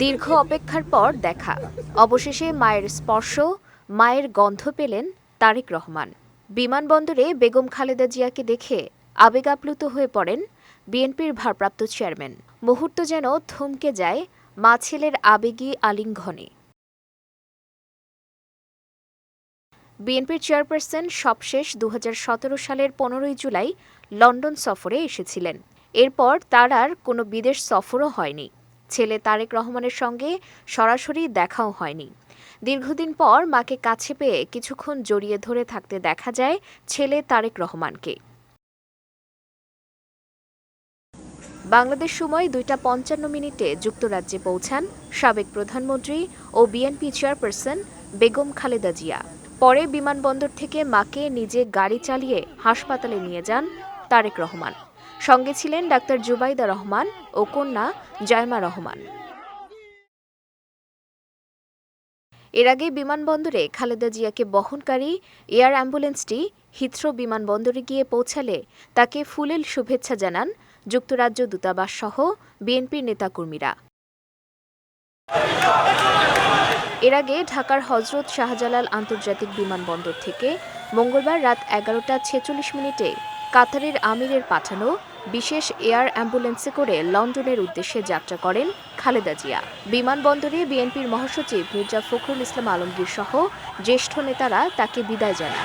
দীর্ঘ অপেক্ষার পর দেখা। অবশেষে মায়ের স্পর্শ, মায়ের গন্ধ পেলেন তারেক রহমান। বিমানবন্দরে বেগম খালেদা জিয়াকে দেখে আবেগাপ্লুত হয়ে পড়েন বিএনপির ভারপ্রাপ্ত চেয়ারম্যান। মুহূর্ত যেন থমকে যায় মা ছেলের আবেগী আলিঙ্গনে। বিএনপির চেয়ারপারসন সবশেষ দু হাজার সতেরো সালের পনেরোই জুলাই লন্ডন সফরে এসেছিলেন। এরপর তার আর কোনো বিদেশ সফরও হয়নি। ছেলে তারেক রহমানের সঙ্গে সরাসরি দেখাও হয়নি। দীর্ঘদিন পর মাকে কাছে পেয়ে কিছুক্ষণ জড়িয়ে ধরে থাকতে দেখা যায় ছেলে তারেক রহমানকে। বাংলাদেশ সময় দুইটা পঞ্চান্ন মিনিটে যুক্তরাজ্যে পৌঁছান সাবেক প্রধানমন্ত্রী ও বিএনপি চেয়ারপারসন বেগম খালেদা জিয়া। পরে বিমানবন্দর থেকে মাকে নিজে গাড়ি চালিয়ে হাসপাতালে নিয়ে যান তারেক রহমান। সঙ্গে ছিলেন ডাক্তার জুবাইদা রহমান ও কন্যা জায়মা রহমান। এর আগে বিমানবন্দরে খালেদা জিয়াকে বহনকারী এয়ার অ্যাম্বুলেন্সটি হিথ্রো বিমানবন্দরে গিয়ে পৌঁছালে তাকে ফুলেল শুভেচ্ছা জানান যুক্তরাজ্য দূতাবাস সহ বিএনপির নেতাকর্মীরা। এর আগে ঢাকার হজরত শাহজালাল আন্তর্জাতিক বিমানবন্দর থেকে মঙ্গলবার রাত এগারোটা ছেচল্লিশ মিনিটে কাতারের আমিরের পাঠানো বিশেষ এয়ার অ্যাম্বুলেন্সে করে লন্ডনের উদ্দেশ্যে যাত্রা করেন খালেদা জিয়া। বিমানবন্দরে বিএনপির মহাসচিব মির্জা ফখরুল ইসলাম আলমগীর সহ জ্যেষ্ঠ নেতারা তাকে বিদায় জানান।